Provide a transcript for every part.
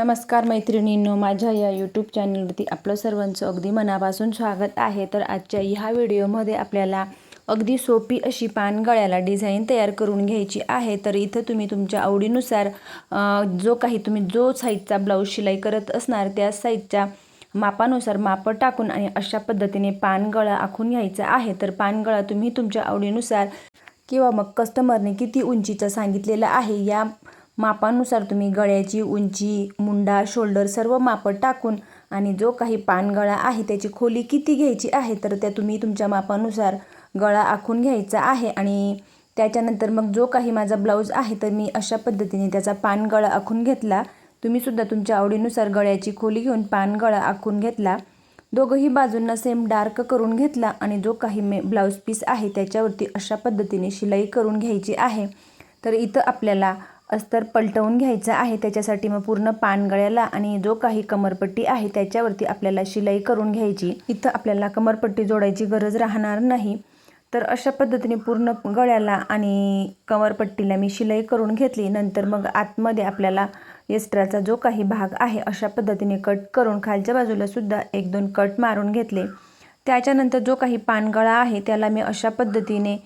नमस्कार मैत्रिणींनो माझ्या या यूट्यूब चॅनलवरती आपलं सर्वांचं अगदी मनापासून स्वागत आहे. तर आजच्या ह्या व्हिडिओमध्ये आपल्याला अगदी सोपी अशी पान गळ्याला डिझाईन तयार करून घ्यायची आहे. तर इथं तुम्ही तुमच्या आवडीनुसार जो काही तुम्ही जो साईजचा ब्लाऊज शिलाई करत असणार त्या साईजच्या मापानुसार मापं टाकून आणि अशा पद्धतीने पानगळा आखून घ्यायचा आहे. तर पानगळा तुम्ही तुमच्या आवडीनुसार किंवा मग कस्टमरने किती उंचीचं सांगितलेलं आहे या मापानुसार तुम्ही गळ्याची उंची मुंडा शोल्डर सर्व मापं टाकून आणि जो काही पानगळा आहे त्याची खोली किती घ्यायची आहे तर त्या तुम्ही तुमच्या मापानुसार गळा आखून घ्यायचा आहे. आणि त्याच्यानंतर मग जो काही माझा ब्लाऊज आहे तर मी अशा पद्धतीने त्याचा पानगळा आखून घेतला. तुम्हीसुद्धा तुमच्या आवडीनुसार गळ्याची खोली घेऊन पानगळा आखून घेतला. दोघंही बाजूंना सेम डार्क करून घेतला आणि जो काही मे ब्लाऊज पीस आहे त्याच्यावरती अशा पद्धतीने शिलाई करून घ्यायची आहे. तर इथं आपल्याला अस्तर पलटवून घ्यायचं आहे. त्याच्यासाठी मग पूर्ण पानगळ्याला आणि जो काही कमरपट्टी आहे त्याच्यावरती आपल्याला शिलाई करून घ्यायची. इथं आपल्याला कमरपट्टी जोडायची गरज राहणार नाही. तर अशा पद्धतीने पूर्ण गळ्याला आणि कमरपट्टीला मी शिलाई करून घेतली. नंतर मग आतमध्ये आपल्याला एस्ट्राचा जो काही भाग आहे अशा पद्धतीने कट करून खालच्या बाजूला सुद्धा एक दोन कट मारून घेतले. त्याच्यानंतर जो काही पानगळा आहे त्याला मी अशा पद्धतीने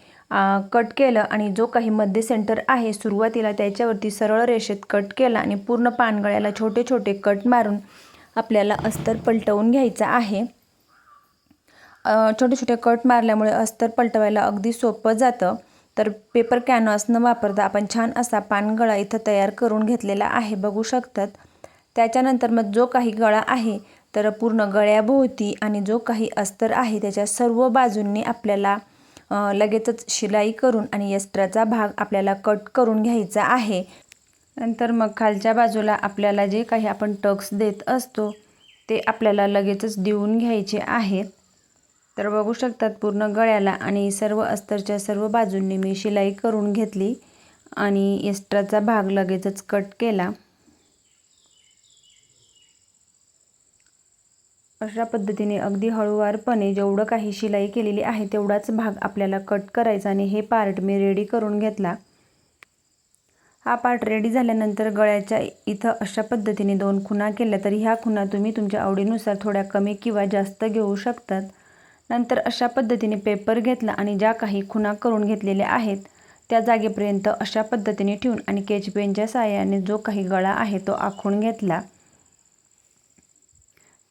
कट केलं आणि जो काही मध्य सेंटर आहे सुरुवातीला त्याच्यावरती सरळ रेषेत कट केला आणि पूर्ण पानगळ्याला छोटे छोटे कट मारून आपल्याला अस्तर पलटवून घ्यायचं आहे. छोटे छोटे कट मारल्यामुळे अस्तर पलटवायला अगदी सोपं जातं. तर पेपर कॅनव्हास न वापरता आपण छान असा पानगळा इथं तयार करून घेतलेला आहे बघू शकतात. त्याच्यानंतर मग जो काही गळा आहे तर पूर्ण गळ्याभोवती आणि जो काही अस्तर आहे त्याच्या सर्व बाजूंनी आपल्याला लगेचच शिलाई करून आणि यस्त्राचा भाग आपल्याला कट करून घ्यायचा आहे. नंतर मग खालच्या बाजूला आपल्याला जे काही आपण टक्स देत असतो ते आपल्याला लगेचच देऊन घ्यायचे आहेत तर बघू शकतात पूर्ण गळ्याला आणि सर्व अस्तरच्या सर्व बाजूंनी मी शिलाई करून घेतली आणि एक्स्ट्राचा भाग लगेचच कट केला. अशा पद्धतीने अगदी हळूवारपणे जेवढं काही शिलाई केलेली आहे तेवढाच भाग आपल्याला कट करायचा आणि हे पार्ट मी रेडी करून घेतला. हा पार्ट रेडी झाल्यानंतर गळ्याच्या इथं अशा पद्धतीने दोन खुणा केल्या तर ह्या खुणा तुम्ही तुमच्या आवडीनुसार थोड्या कमी किंवा जास्त घेऊ शकतात. नंतर अशा पद्धतीने पेपर घेतला आणि ज्या काही खुणा करून घेतलेल्या आहेत त्या जागेपर्यंत अशा पद्धतीने ठेवून आणि केच पेनच्या साहाय्याने जो काही गळा आहे तो आखून घेतला.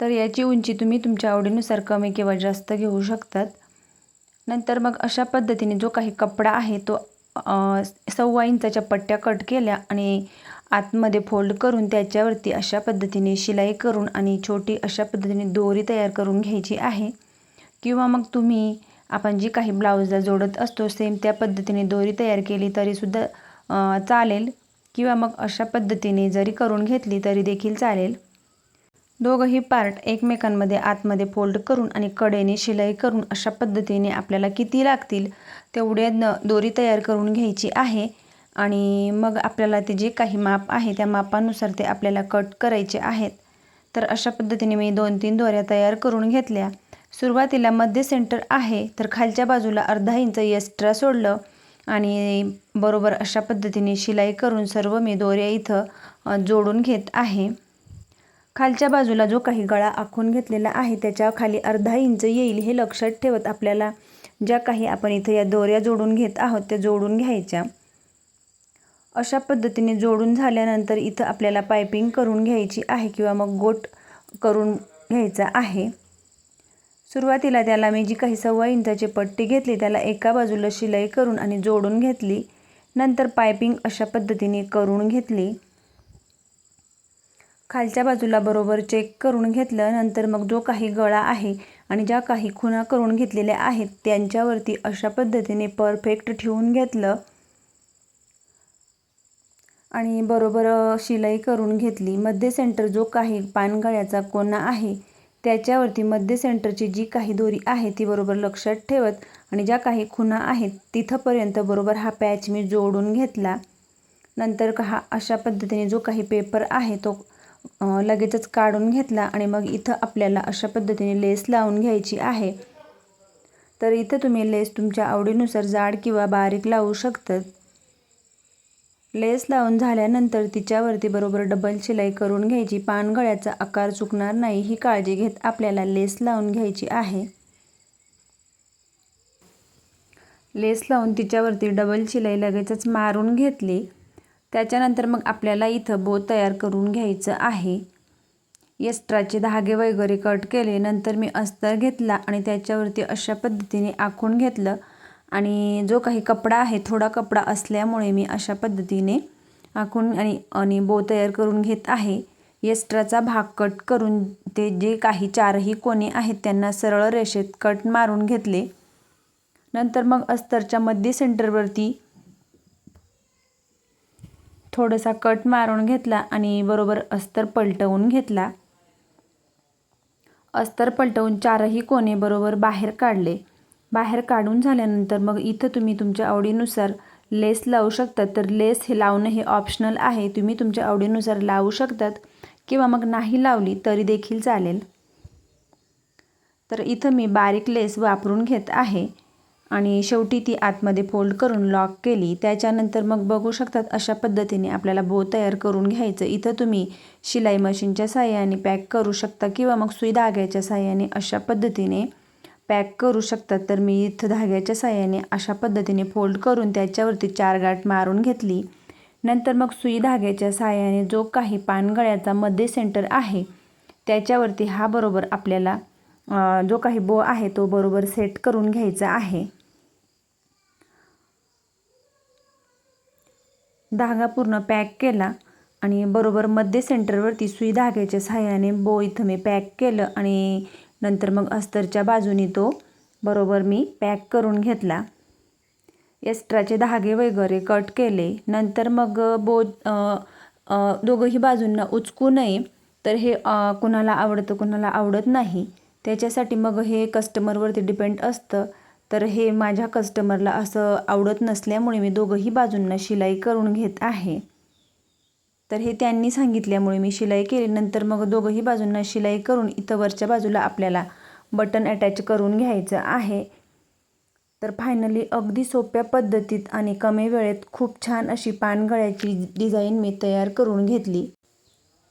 तर याची उंची तुम्ही तुमच्या आवडीनुसार कमी किंवा जास्त घेऊ शकतात. नंतर मग अशा पद्धतीने जो काही कपडा आहे तो सव्वा इंचाच्या पट्ट्या कट केल्या आणि आतमध्ये फोल्ड करून त्याच्यावरती अशा पद्धतीने शिलाई करून आणि छोटी अशा पद्धतीने दोरी तयार करून घ्यायची आहे. किंवा मग तुम्ही आपण जी काही ब्लाऊजला जोडत असतो सेम त्या पद्धतीने दोरी तयार केली तरीसुद्धा चालेल. किंवा मग अशा पद्धतीने जरी करून घेतली तरी देखील चालेल. दोघंही पार्ट एकमेकांमध्ये आतमध्ये फोल्ड करून आणि कडेने शिलाई करून अशा पद्धतीने आपल्याला किती लागतील तेवढे न दोरी तयार करून घ्यायची आहे. आणि मग आपल्याला ते जे काही माप आहे त्या मापानुसार ते आपल्याला कट करायचे आहेत. तर अशा पद्धतीने मी दोन तीन दोऱ्या तयार करून घेतल्या. सुरुवातीला मध्य सेंटर आहे तर खालच्या बाजूला अर्धा इंच एक्स्ट्रा सोडलं आणि बरोबर अशा पद्धतीने शिलाई करून सर्व मी दोऱ्या इथं जोडून घेत आहे. खालच्या बाजूला जो काही गळा आखून घेतलेला आहे त्याच्याखाली अर्धा इंच येईल हे लक्षात ठेवत आपल्याला ज्या काही आपण इथं या दोऱ्या जोडून घेत आहोत त्या जोडून घ्यायच्या. अशा पद्धतीने जोडून झाल्यानंतर इथं आपल्याला पायपिंग करून घ्यायची आहे किंवा मग गोट करून घ्यायचा आहे. सुरुवातीला त्याला मी जी काही सव्वा इंचाची पट्टी घेतली त्याला एका बाजूला शिलाई करून आणि जोडून घेतली. नंतर पायपिंग अशा पद्धतीने करून घेतली. खालच्या बाजूला बरोबर चेक करून घेतलं नंतर मग जो काही गळा आहे आणि ज्या काही खुणा करून घेतलेल्या आहेत त्यांच्यावरती अशा पद्धतीने परफेक्ट ठेवून घेतलं. आणि बरोबर शिलाई करून घेतली. मध्य सेंटर जो काही पानगळ्याचा कोना आहे त्याच्यावरती मध्य सेंटरची जी काही दोरी आहे ती बरोबर लक्षात ठेवत आणि ज्या काही खुणा आहेत तिथंपर्यंत बरोबर हा पॅच मी जोडून घेतला. नंतर का हा अशा पद्धतीने जो काही पेपर आहे तो लगेचच काढून घेतला आणि मग इथं आपल्याला अशा पद्धतीने लेस लावून घ्यायची आहे. तर इथं तुम्ही लेस तुमच्या आवडीनुसार जाड किंवा बारीक लावू शकतात लेस लावून झाल्यानंतर तिच्यावरती बरोबर डबल शिलाई करून घ्यायची. पानगळ्याचा आकार चुकणार नाही ही काळजी घेत आपल्याला लेस लावून घ्यायची आहे. लेस लावून तिच्यावरती डबल शिलाई लगेचच मारून घेतली. त्याच्यानंतर मग आपल्याला इथं बो तयार करून घ्यायचं आहे. एक्स्ट्राचे धागे वगैरे कट केले नंतर मी अस्तर घेतला आणि त्याच्यावरती अशा पद्धतीने आखून घेतलं. आणि जो काही कपडा आहे थोडा कपडा असल्यामुळे मी अशा पद्धतीने आखून आणि आणि बो तयार करून घेत आहे. एक्स्ट्राचा भाग कट करून ते जे काही चारही कोणी आहेत त्यांना सरळ रेषेत कट मारून घेतले. नंतर मग अस्तरच्या मध्य सेंटरवरती थोडासा कट मारून घेतला आणि बरोबर अस्तर पलटवून घेतला. अस्तर पलटवून चारही कोणे बरोबर बाहेर काढले. बाहेर काढून झाल्यानंतर मग इथं तुम्ही तुमच्या आवडीनुसार लेस लावू शकतात. तर लेस हे लावणं हे ऑप्शनल आहे. तुम्ही तुमच्या आवडीनुसार लावू शकतात किंवा मग नाही लावली तरी देखील चालेल. तर इथं मी बारीक लेस वापरून घेत आहे. आणि शेवटी ती आतमध्ये फोल्ड करून लॉक केली. त्याच्यानंतर मग बघू शकतात अशा पद्धतीने आपल्याला बो तयार करून घ्यायचं. इथं तुम्ही शिलाई मशीनच्या साह्याने पॅक करू शकता किंवा मग सुई धाग्याच्या साह्याने अशा पद्धतीने पॅक करू शकतात. तर मी इथं धाग्याच्या साह्याने अशा पद्धतीने फोल्ड करून त्याच्यावरती चार गाठ मारून घेतली. नंतर मग सुई धाग्याच्या साह्याने जो काही पानगळ्याचा मध्ये सेंटर आहे त्याच्यावरती हा बरोबर आपल्याला जो काही बो आहे तो बरोबर सेट करून घ्यायचा आहे. धागा पूर्ण पॅक केला आणि बरोबर मध्य सेंटरवरती सुई धाग्याच्या सहाय्याने बो इथं मी पॅक केलं आणि नंतर मग अस्तरच्या बाजूनी तो बरोबर मी पॅक करून घेतला. एक्स्ट्राचे धागे वगैरे कट केले. नंतर मग बो दोघंही बाजूंना उचकू नये तर हे कुणाला आवडतं कुणाला आवडत नाही. त्याच्यासाठी मग हे कस्टमरवरती डिपेंड असतं. तर हे माझ्या कस्टमरला असं आवडत नसल्यामुळे मी दोघंही बाजूंना शिलाई करून घेत आहे. तर हे त्यांनी सांगितल्यामुळे मी शिलाई केली. नंतर मग दोघंही बाजूंना शिलाई करून इथं वरच्या बाजूला आपल्याला बटन अटॅच करून घ्यायचं आहे. तर फायनली अगदी सोप्या पद्धतीत आणि कमी वेळेत खूप छान अशी पानगळ्याची डिझाईन मी तयार करून घेतली.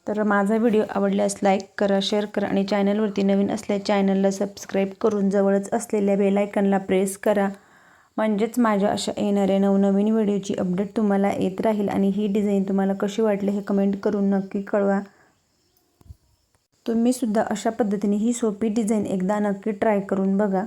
तर माझा व्हिडिओ आवडल्यास लाईक करा शेअर करा आणि चॅनलवरती नवीन असल्या चॅनलला सबस्क्राईब करून जवळच असलेल्या बेलायकनला प्रेस करा. म्हणजेच माझ्या अशा येणाऱ्या नवनवीन व्हिडिओची अपडेट तुम्हाला येत राहील आणि ही डिझाईन तुम्हाला कशी वाटली हे कमेंट करून नक्की कळवा. तुम्हीसुद्धा अशा पद्धतीने ही सोपी डिझाईन एकदा नक्की ट्राय करून बघा.